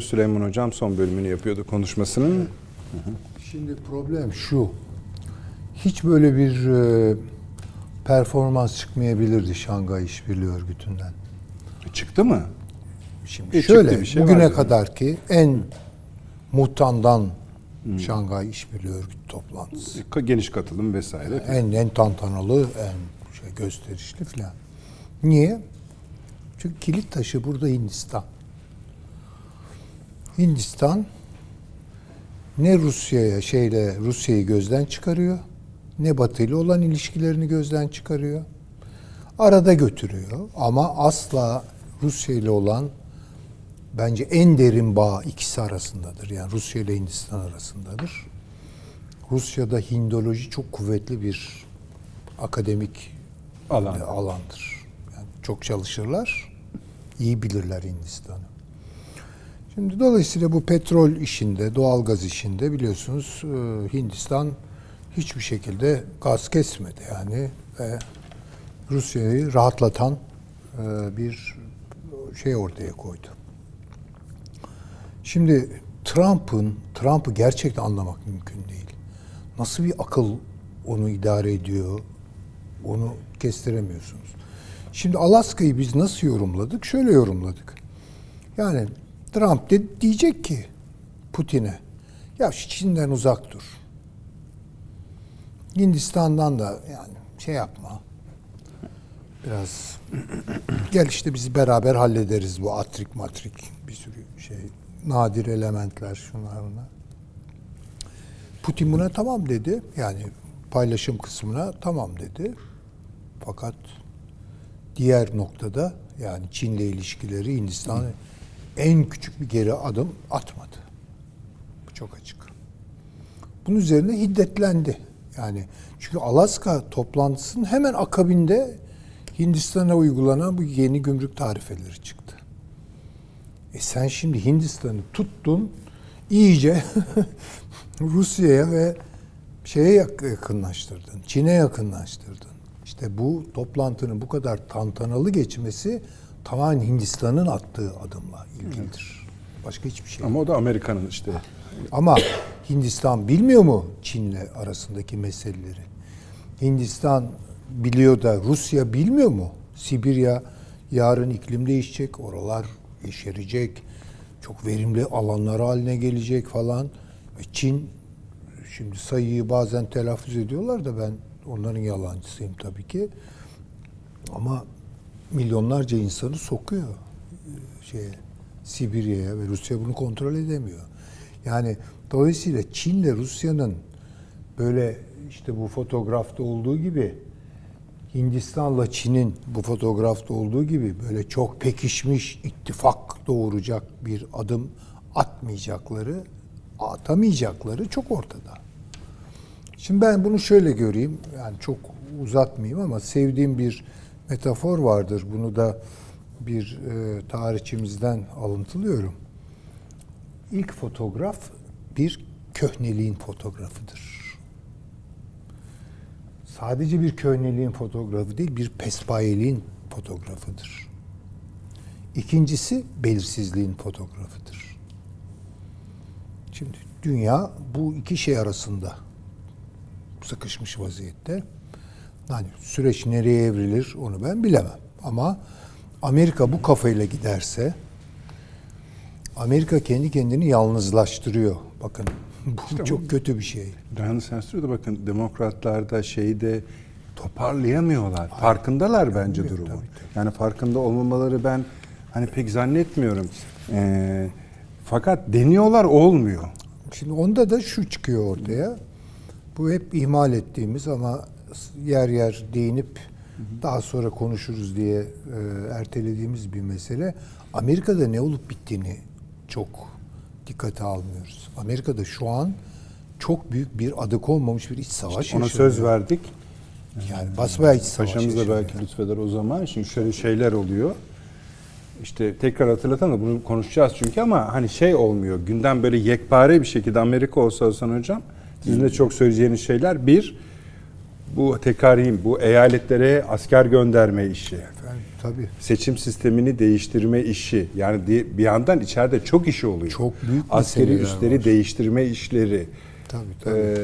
Süleyman Hocam son bölümünü yapıyordu konuşmasının. Şimdi problem şu. Hiç böyle bir e, performans çıkmayabilirdi Şangay İşbirliği Örgütü'nden. Çıktı mı? Şimdi E, şöyle bir şey bugüne kadar ki en muhtandan Şangay İşbirliği Örgütü toplantısı. Ka- Geniş katılım vesaire. En en tantanalı, en şey gösterişli filan. Niye? Çünkü kilit taşı burada Hindistan. Hindistan ne Rusya'ya şeyle Rusya'yı gözden çıkarıyor, ne Batı ile olan ilişkilerini gözden çıkarıyor. Arada götürüyor ama asla Rusya ile olan bence en derin bağ ikisi arasındadır. Yani Rusya ile Hindistan arasındadır. Rusya'da Hindoloji çok kuvvetli bir akademik Alan. alandır. Yani çok çalışırlar, iyi bilirler Hindistan'ı. Şimdi dolayısıyla bu petrol işinde, doğalgaz işinde biliyorsunuz e, Hindistan hiçbir şekilde gaz kesmedi yani ve Rusya'yı rahatlatan e, bir şey ortaya koydu. Şimdi Trump'ın Trump'ı gerçekten anlamak mümkün değil. Nasıl bir akıl onu idare ediyor? Onu kestiremiyorsunuz. Şimdi Alaska'yı biz nasıl yorumladık? Şöyle yorumladık. Yani Trump de diyecek ki Putin'e ya Çin'den uzak dur. Hindistan'dan da yani şey yapma. Biraz gel işte biz beraber hallederiz bu atrik matrik bir sürü şey nadir elementler şunlar bunlar. Putin buna tamam dedi. Yani paylaşım kısmına tamam dedi. Fakat diğer noktada yani Çin'le ilişkileri Hindistan en küçük bir geri adım atmadı. Bu çok açık. Bunun üzerine hiddetlendi. Yani çünkü Alaska toplantısının hemen akabinde Hindistan'a uygulanan bu yeni gümrük tarifeleri çıktı. E sen şimdi Hindistan'ı tuttun iyice Rusya'ya ve şeye yak- yakınlaştırdın. Çin'e yakınlaştırdın. İşte bu toplantının bu kadar tantanalı geçmesi tamamen Hindistan'ın attığı adımla ilgilidir. Başka hiçbir şey. Ama o da Amerika'nın işte. Ama Hindistan bilmiyor mu Çin'le arasındaki meseleleri? Hindistan biliyor da Rusya bilmiyor mu? Sibirya yarın iklim değişecek, oralar yeşerecek, çok verimli alanlar haline gelecek falan. Ve Çin şimdi sayıyı bazen telaffuz ediyorlar da ben onların yalancısıyım tabii ki. Ama milyonlarca insanı sokuyor e, şeye Sibirya'ya ve Rusya bunu kontrol edemiyor. Yani dolayısıyla Çin'le Rusya'nın böyle işte bu fotoğrafta olduğu gibi Hindistan'la Çin'in bu fotoğrafta olduğu gibi böyle çok pekişmiş ittifak doğuracak bir adım atmayacakları, atamayacakları çok ortada. Şimdi ben bunu şöyle göreyim, yani çok uzatmayayım ama sevdiğim bir metafor vardır. Bunu da bir e, tarihçimizden alıntılıyorum. İlk fotoğraf bir köhneliğin fotoğrafıdır. Sadece bir köhneliğin fotoğrafı değil, bir pespayeliğin fotoğrafıdır. İkincisi belirsizliğin fotoğrafıdır. Şimdi dünya bu iki şey arasında sıkışmış vaziyette. Yani süreç nereye evrilir onu ben bilemem. Ama Amerika bu kafayla giderse Amerika kendi kendini yalnızlaştırıyor. Bakın bu çok kötü bir şey. Rand Senster'da bakın demokratlarda şeyde toparlayamıyorlar. Farkındalar bence durumu. Yani farkında olmamaları ben hani pek zannetmiyorum. Ee, fakat deniyorlar olmuyor. Şimdi onda da şu çıkıyor ortaya. Bu hep ihmal ettiğimiz ama yer yer değinip daha sonra konuşuruz diye e, ertelediğimiz bir mesele. Amerika'da ne olup bittiğini çok dikkate almıyoruz. Amerika'da şu an çok büyük bir adı konmamış bir iç savaş Ona yaşanıyor. söz verdik. Yani basbayağı iç savaş Paşamız da belki lütfeder o zaman. Şimdi şöyle şeyler oluyor. İşte tekrar hatırlatalım da bunu konuşacağız çünkü ama hani şey olmuyor. Gündem böyle yekpare bir şekilde Amerika olsa Hasan Hocam sizin de çok söyleyeceğiniz şeyler. Bir, bu tekrariyim bu eyaletlere asker gönderme işi. Efendim, tabii. Seçim sistemini değiştirme işi. Yani bir yandan içeride çok işi oluyor. Çok büyük Askeri üsleri var. değiştirme işleri. Tabii, tabii. Ee,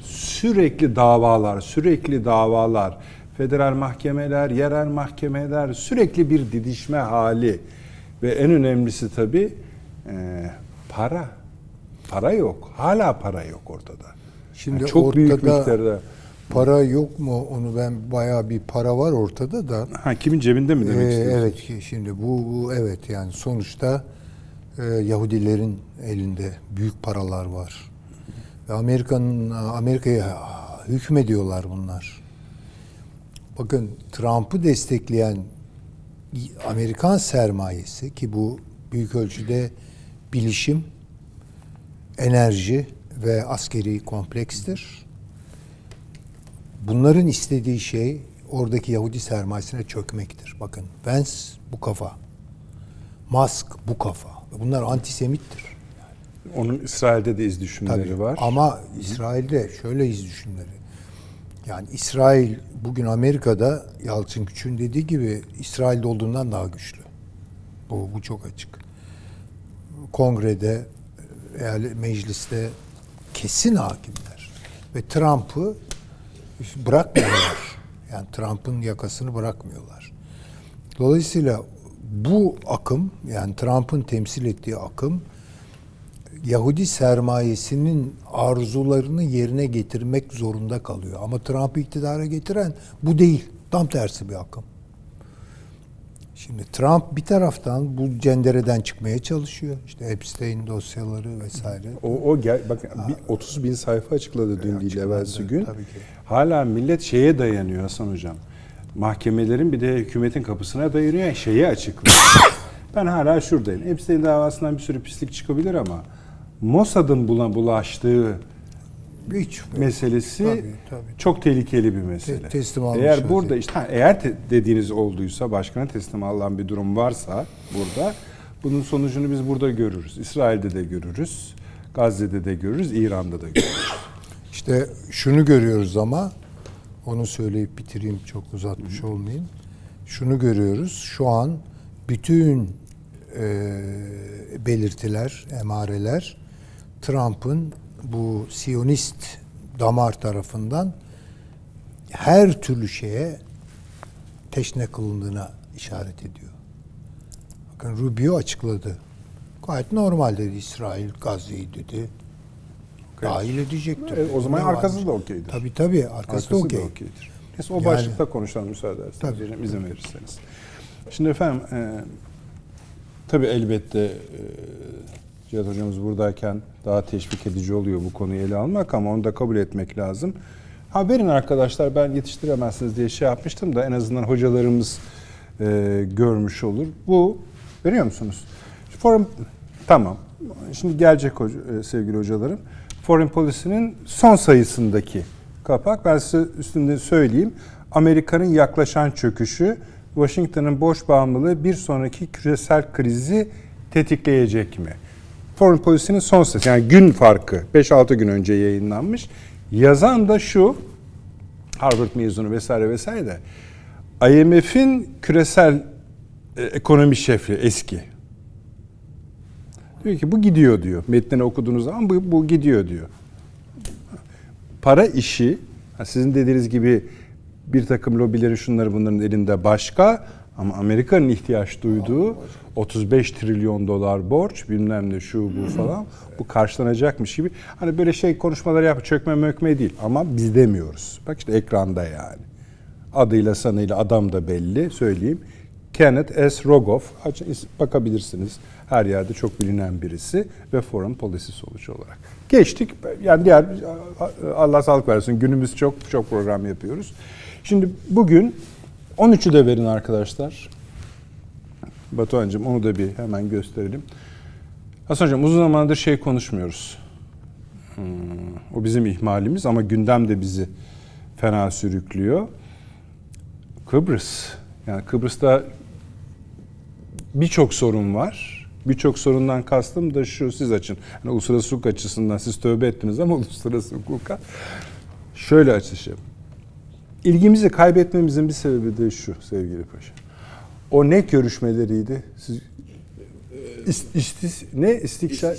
sürekli davalar, sürekli davalar. Federal mahkemeler, yerel mahkemeler, sürekli bir didişme hali. Ve en önemlisi tabii e, para. Para yok. Hala para yok ortada. Şimdi Yani çok büyük ortada miktarda. Para yok mu? Onu ben bayağı bir para var ortada da. Ha, kimin cebinde mi demek Ee, istiyorsun? evet ki şimdi bu, bu evet yani sonuçta e, Yahudilerin elinde büyük paralar var. Ve Amerika'nın Amerika'ya hükmediyorlar bunlar. Bakın Trump'ı destekleyen Amerikan sermayesi ki bu büyük ölçüde bilişim, enerji ve askeri komplekstir. Bunların istediği şey oradaki Yahudi sermayesine çökmektir. Bakın Vance bu kafa. Musk bu kafa. Bunlar antisemittir. Onun İsrail'de de iz düşümleri Tabii. var. Ama İsrail'de şöyle iz düşümleri. Yani İsrail bugün Amerika'da Yalçın Küçük'ün dediği gibi İsrail'de olduğundan daha güçlü. Bu, bu çok açık. Kongrede, eyalet mecliste kesin hakimler. Ve Trump'ı bırakmıyorlar. Yani Trump'ın yakasını bırakmıyorlar. Dolayısıyla bu akım yani Trump'ın temsil ettiği akım Yahudi sermayesinin arzularını yerine getirmek zorunda kalıyor. Ama Trump'ı iktidara getiren bu değil. Tam tersi bir akım. Şimdi Trump bir taraftan bu cendereden çıkmaya çalışıyor. İşte Epstein dosyaları vesaire. O, o gel, bakın bir 30 bin sayfa açıkladı dün değil evvelsi gün. tabii ki. Hala millet şeye dayanıyor Hasan Hocam. Mahkemelerin bir de hükümetin kapısına dayanıyor, şeyi açıklıyor. ben hala şuradayım. Epstein davasından bir sürü pislik çıkabilir ama Mossad'ın buna bulaştığı Hiç meselesi Tabii, tabii. çok tehlikeli bir mesele. Te- teslim almış Eğer burada işte ha, eğer te- dediğiniz olduysa başkana teslim alınan bir durum varsa burada bunun sonucunu biz burada görürüz. İsrail'de de görürüz. Gazze'de de görürüz, İran'da da görürüz. İşte şunu görüyoruz ama onu söyleyip bitireyim çok uzatmış olmayayım. Şunu görüyoruz. Şu an bütün e, belirtiler, emareler Trump'ın bu Siyonist damar tarafından her türlü şeye teşne kılındığına işaret ediyor. Bakın Rubio açıkladı. Gayet normal dedi İsrail Gazze'yi dedi. Dahil edecektir. E, o zaman Ne arkası varmış? da okeydir. Tabii tabii arkası, Arkası da okey. okeydir. Neyse o Yani- başlıkta konuşalım müsaade ederseniz. Tabii. hocam, izin verirseniz. Şimdi efendim e, tabii elbette e, Cihat hocamız buradayken daha teşvik edici oluyor bu konuyu ele almak ama onu da kabul etmek lazım. Ha verin arkadaşlar ben yetiştiremezsiniz diye şey yapmıştım da en azından hocalarımız e, görmüş olur. Bu veriyor musunuz? Foreign, tamam. Şimdi gelecek hoca, e, sevgili hocalarım. Foreign Policy'nin son sayısındaki kapak. Ben size üstünde söyleyeyim. Amerika'nın yaklaşan çöküşü, Washington'ın borç bağımlılığı bir sonraki küresel krizi tetikleyecek mi? Foreign Policy'nin son sayısı yani gün farkı 5-6 gün önce yayınlanmış. Yazan da şu Harvard mezunu vesaire vesaire de IMF'in küresel e, ekonomi şefi eski. Diyor ki bu gidiyor diyor. Metnini okuduğunuz zaman bu, bu gidiyor diyor. Para işi sizin dediğiniz gibi bir takım lobilerin şunları bunların elinde başka ama Amerika'nın ihtiyaç duyduğu 35 trilyon dolar borç bilmem ne şu bu falan bu karşılanacakmış gibi. Hani böyle şey konuşmaları yap çökme mökme değil ama biz demiyoruz. Bak işte ekranda yani. Adıyla sanıyla adam da belli söyleyeyim. Kenneth S. Rogoff bakabilirsiniz. Her yerde çok bilinen birisi ve Foreign Policy sonuç olarak. Geçtik. Yani diğer Allah sağlık versin. Günümüz çok çok program yapıyoruz. Şimdi bugün 13'ü de verin arkadaşlar. Batuhan'cığım onu da bir hemen gösterelim. Hasan Hocam uzun zamandır şey konuşmuyoruz. Hmm, o bizim ihmalimiz ama gündem de bizi fena sürüklüyor. Kıbrıs. Yani Kıbrıs'ta birçok sorun var. Birçok sorundan kastım da şu siz açın. Yani uluslararası hukuk açısından siz tövbe ettiniz ama uluslararası hukuka şöyle açışım. İlgimizi kaybetmemizin bir sebebi de şu sevgili paşa. O ne görüşmeleriydi? Siz İst, istis, ne istikşar